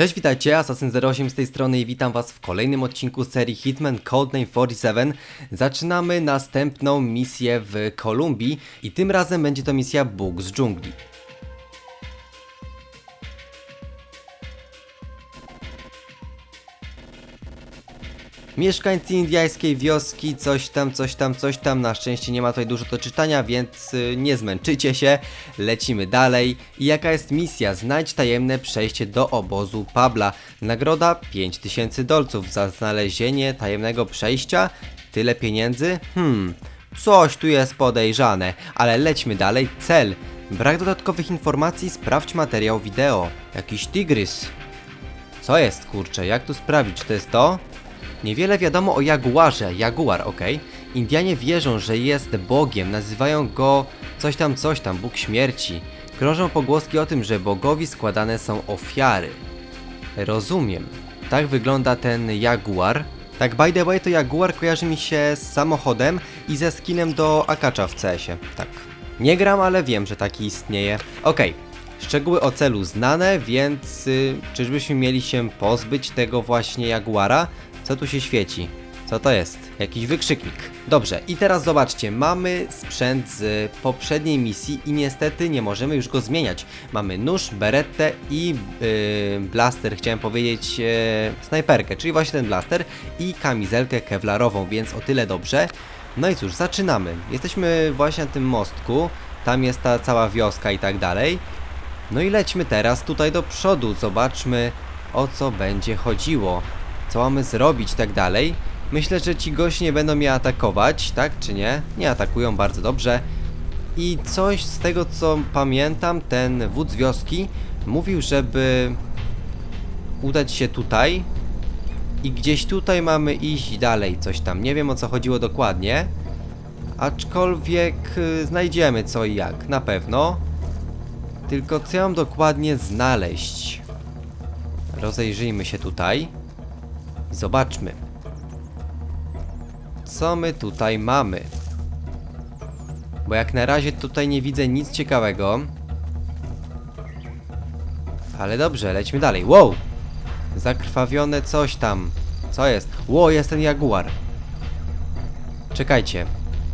Cześć, witajcie, Assassin08 z tej strony i witam was w kolejnym odcinku serii Hitman Codename 47. Zaczynamy następną misję w Kolumbii i tym razem będzie to misja Bóg z dżungli. Mieszkańcy indyjskiej wioski, coś tam, coś tam, coś tam. Na szczęście nie ma tutaj dużo do czytania, więc y, nie zmęczycie się. Lecimy dalej. I jaka jest misja? Znajdź tajemne przejście do obozu Pabla. Nagroda 5000 dolców za znalezienie tajemnego przejścia. Tyle pieniędzy? Hmm, coś tu jest podejrzane, ale lećmy dalej. Cel. Brak dodatkowych informacji, sprawdź materiał wideo. Jakiś tygrys. Co jest kurczę, jak tu sprawdzić? Czy to jest to? Niewiele wiadomo o jaguarze, jaguar, ok. Indianie wierzą, że jest bogiem, nazywają go coś tam, coś tam, bóg śmierci. Krążą pogłoski o tym, że bogowi składane są ofiary. Rozumiem. Tak wygląda ten jaguar. Tak, by the way, to jaguar kojarzy mi się z samochodem i ze skinem do Akacza w CS-ie. Tak. Nie gram, ale wiem, że taki istnieje. Okej. Szczegóły o celu znane, więc y, czyżbyśmy mieli się pozbyć tego właśnie jaguara? Co tu się świeci? Co to jest? Jakiś wykrzyknik. Dobrze, i teraz zobaczcie, mamy sprzęt z poprzedniej misji i niestety nie możemy już go zmieniać. Mamy nóż, berettę i yy, blaster, chciałem powiedzieć yy, snajperkę, czyli właśnie ten blaster i kamizelkę kevlarową, więc o tyle dobrze. No i cóż, zaczynamy. Jesteśmy właśnie na tym mostku, tam jest ta cała wioska i tak dalej. No i lećmy teraz tutaj do przodu, zobaczmy o co będzie chodziło co mamy zrobić i tak dalej. Myślę, że ci goście nie będą mnie atakować, tak czy nie? Nie atakują bardzo dobrze. I coś z tego co pamiętam, ten wódz wioski mówił, żeby udać się tutaj i gdzieś tutaj mamy iść dalej, coś tam. Nie wiem o co chodziło dokładnie, aczkolwiek y, znajdziemy co i jak, na pewno. Tylko co mam dokładnie znaleźć? Rozejrzyjmy się tutaj. Zobaczmy. Co my tutaj mamy? Bo jak na razie tutaj nie widzę nic ciekawego. Ale dobrze, lećmy dalej. Wow! Zakrwawione coś tam. Co jest? Ło, jest ten jaguar. Czekajcie.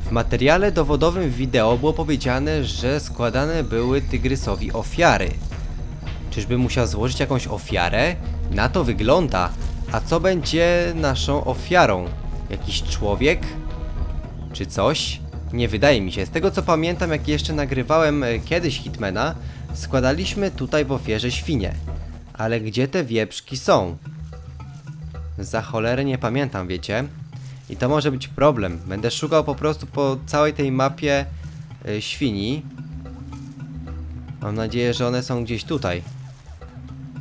W materiale dowodowym wideo było powiedziane, że składane były tygrysowi ofiary. Czyżby musiał złożyć jakąś ofiarę? Na to wygląda. A co będzie naszą ofiarą? Jakiś człowiek? Czy coś? Nie wydaje mi się. Z tego co pamiętam, jak jeszcze nagrywałem e, kiedyś Hitmana, składaliśmy tutaj w ofierze świnie. Ale gdzie te wieprzki są? Za cholerę nie pamiętam, wiecie? I to może być problem. Będę szukał po prostu po całej tej mapie y, świni. Mam nadzieję, że one są gdzieś tutaj.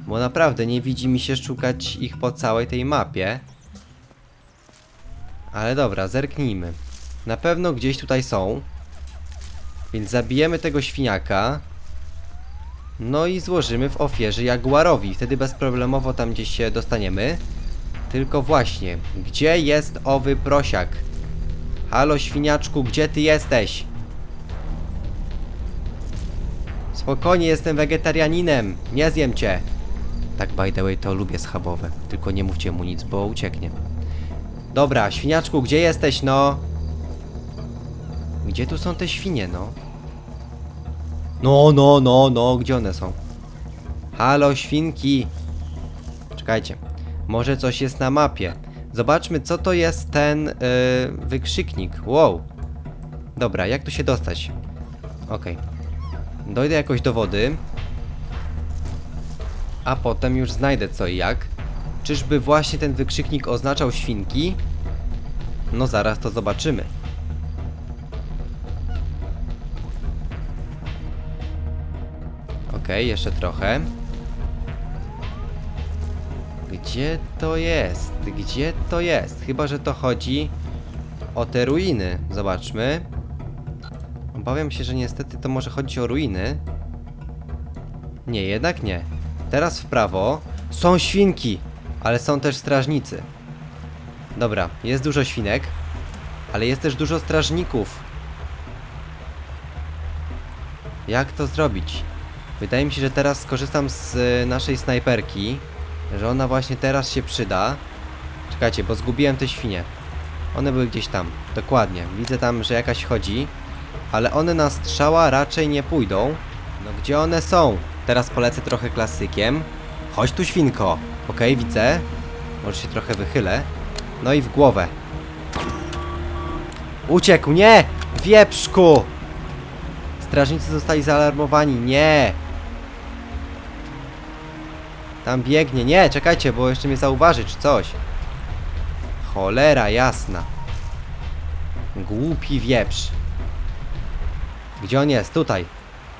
Bo naprawdę nie widzi mi się szukać ich po całej tej mapie. Ale dobra, zerknijmy. Na pewno gdzieś tutaj są. Więc zabijemy tego świniaka. No i złożymy w ofierze jaguarowi. Wtedy bezproblemowo tam gdzieś się dostaniemy. Tylko właśnie, gdzie jest owy prosiak? Halo świniaczku, gdzie ty jesteś? Spokojnie, jestem wegetarianinem. Nie zjem cię. Tak by the way to lubię schabowe. Tylko nie mówcie mu nic, bo ucieknie. Dobra, świniaczku, gdzie jesteś, no? Gdzie tu są te świnie, no? No, no, no, no, gdzie one są? Halo, świnki! Czekajcie, może coś jest na mapie. Zobaczmy, co to jest ten yy, wykrzyknik. Wow. Dobra, jak tu się dostać? Okej. Dojdę jakoś do wody a potem już znajdę co i jak. Czyżby właśnie ten wykrzyknik oznaczał świnki? No zaraz to zobaczymy. Ok, jeszcze trochę. Gdzie to jest? Gdzie to jest? Chyba, że to chodzi o te ruiny. Zobaczmy. Obawiam się, że niestety to może chodzić o ruiny. Nie, jednak nie. Teraz w prawo. Są świnki, ale są też strażnicy. Dobra, jest dużo świnek, ale jest też dużo strażników. Jak to zrobić? Wydaje mi się, że teraz skorzystam z y, naszej snajperki. że ona właśnie teraz się przyda. Czekajcie, bo zgubiłem te świnie. One były gdzieś tam. Dokładnie. Widzę tam, że jakaś chodzi. Ale one na strzała raczej nie pójdą. No gdzie one są? Teraz polecę trochę klasykiem. Chodź tu świnko. Okej, widzę. Może się trochę wychylę. No i w głowę. Uciekł, nie! Wieprzku! Strażnicy zostali zaalarmowani, nie! Tam biegnie, nie, czekajcie, bo jeszcze mnie zauważy, czy coś. Cholera jasna. Głupi wieprz. Gdzie on jest? Tutaj.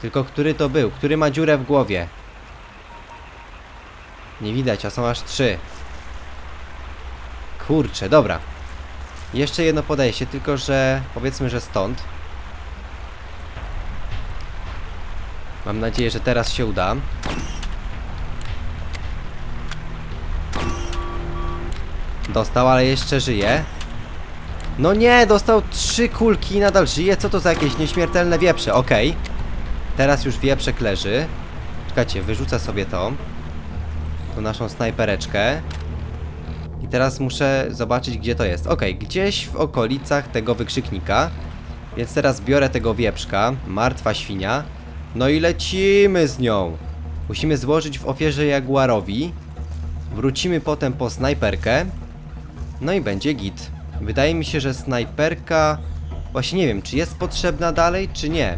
Tylko który to był? Który ma dziurę w głowie? Nie widać, a są aż trzy. Kurczę, dobra. Jeszcze jedno podejście, tylko że powiedzmy, że stąd. Mam nadzieję, że teraz się uda. Dostał, ale jeszcze żyje. No nie, dostał trzy kulki i nadal żyje. Co to za jakieś nieśmiertelne wieprze? Okej. Teraz już wieprzek leży. Czekajcie, wyrzucę sobie to. Tą naszą snajpereczkę. I teraz muszę zobaczyć, gdzie to jest. Okej, gdzieś w okolicach tego wykrzyknika. Więc teraz biorę tego wieprzka. Martwa świnia. No i lecimy z nią. Musimy złożyć w ofierze jaguarowi. Wrócimy potem po snajperkę. No i będzie git. Wydaje mi się, że snajperka... Właśnie nie wiem, czy jest potrzebna dalej, czy nie.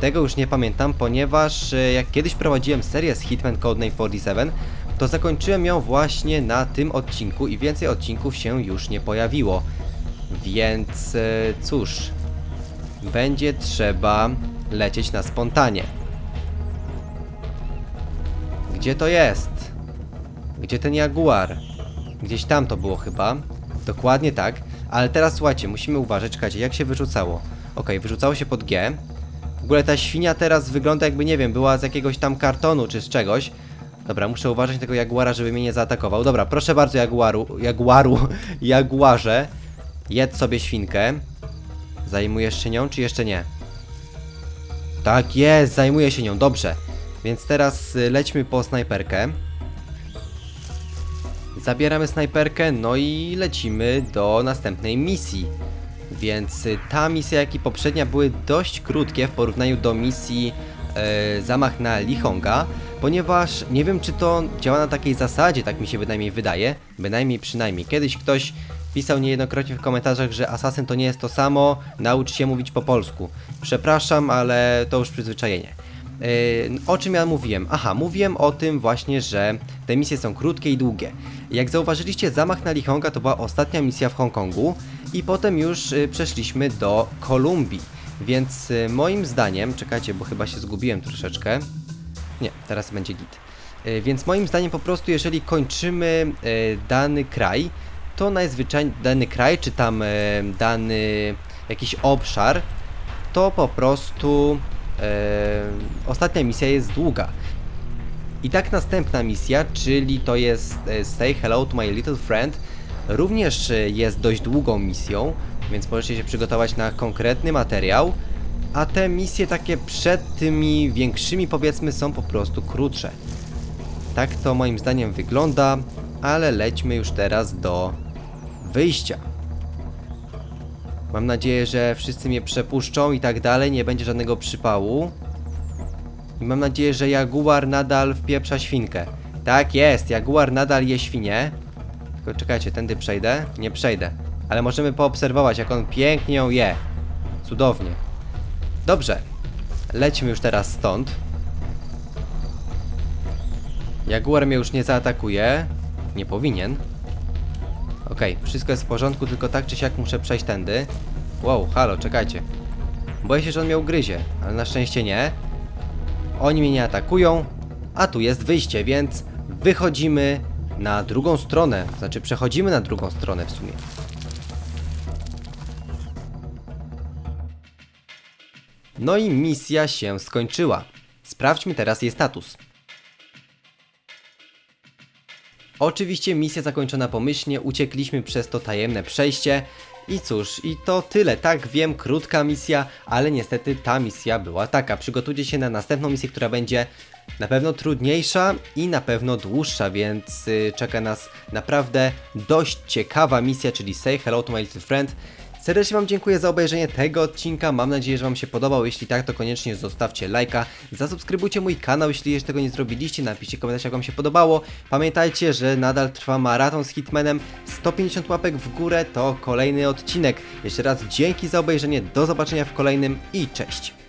Tego już nie pamiętam, ponieważ e, jak kiedyś prowadziłem serię z Hitman Codename 47, to zakończyłem ją właśnie na tym odcinku i więcej odcinków się już nie pojawiło. Więc e, cóż, będzie trzeba lecieć na spontanie. Gdzie to jest? Gdzie ten jaguar? Gdzieś tam to było chyba. Dokładnie tak. Ale teraz słuchajcie, musimy uważać, czekajcie, jak się wyrzucało. Okej, wyrzucało się pod G. W ogóle ta świnia teraz wygląda jakby, nie wiem, była z jakiegoś tam kartonu czy z czegoś. Dobra, muszę uważać tego jaguara, żeby mnie nie zaatakował. Dobra, proszę bardzo jaguaru, jaguaru, jaguarze. Jedz sobie świnkę. Zajmujesz się nią, czy jeszcze nie? Tak jest, zajmuję się nią, dobrze. Więc teraz y, lećmy po snajperkę. Zabieramy snajperkę, no i lecimy do następnej misji. Więc y, ta misja, jak i poprzednia, były dość krótkie w porównaniu do misji e, Zamach na Lichonga, ponieważ nie wiem, czy to działa na takiej zasadzie, tak mi się bynajmniej wydaje, bynajmniej przynajmniej. Kiedyś ktoś pisał niejednokrotnie w komentarzach, że Assassin to nie jest to samo, naucz się mówić po polsku. Przepraszam, ale to już przyzwyczajenie. Yy, o czym ja mówiłem? Aha, mówiłem o tym właśnie, że te misje są krótkie i długie. Jak zauważyliście, zamach na Lichonga to była ostatnia misja w Hongkongu i potem już y, przeszliśmy do Kolumbii. Więc y, moim zdaniem, czekajcie, bo chyba się zgubiłem troszeczkę. Nie, teraz będzie git. Y, Więc moim zdaniem po prostu jeżeli kończymy y, dany kraj, to najzwyczajniej dany kraj, czy tam dany jakiś obszar, to po prostu e, ostatnia misja jest długa. I tak następna misja, czyli to jest e, Say Hello to My Little Friend, również e, jest dość długą misją, więc możecie się przygotować na konkretny materiał. A te misje takie przed tymi większymi powiedzmy są po prostu krótsze. Tak to moim zdaniem wygląda, ale lećmy już teraz do wyjścia. Mam nadzieję, że wszyscy mnie przepuszczą i tak dalej, nie będzie żadnego przypału. I mam nadzieję, że Jaguar nadal wpieprza świnkę. Tak jest, Jaguar nadal je świnie. Tylko czekajcie, tędy przejdę? Nie przejdę. Ale możemy poobserwować, jak on pięknie ją je. Cudownie. Dobrze. Lećmy już teraz stąd. Jaguar mnie już nie zaatakuje. Nie powinien. Okej, wszystko jest w porządku, tylko tak czy siak muszę przejść tędy. Wow, halo, czekajcie. Boję się, że on mnie ugryzie, ale na szczęście nie. Oni mnie nie atakują, a tu jest wyjście, więc wychodzimy na drugą stronę. Znaczy, przechodzimy na drugą stronę w sumie. No i misja się skończyła. Sprawdźmy teraz jej status. Oczywiście misja zakończona pomyślnie, uciekliśmy przez to tajemne przejście. I cóż, i to tyle. Tak, wiem, krótka misja, ale niestety ta misja była taka. Przygotujcie się na następną misję, która będzie na pewno trudniejsza i na pewno dłuższa, więc y, czeka nas naprawdę dość ciekawa misja, czyli Say Hello to My Little Friend. Serdecznie Wam dziękuję za obejrzenie tego odcinka. Mam nadzieję, że Wam się podobał. Jeśli tak, to koniecznie zostawcie lajka. Zasubskrybujcie mój kanał, jeśli jeszcze tego nie zrobiliście. Napiszcie komentarz, jak Wam się podobało. Pamiętajcie, że nadal trwa maraton z Hitmanem. 150 łapek w górę to kolejny odcinek. Jeszcze raz dzięki za obejrzenie. Do zobaczenia w kolejnym i cześć.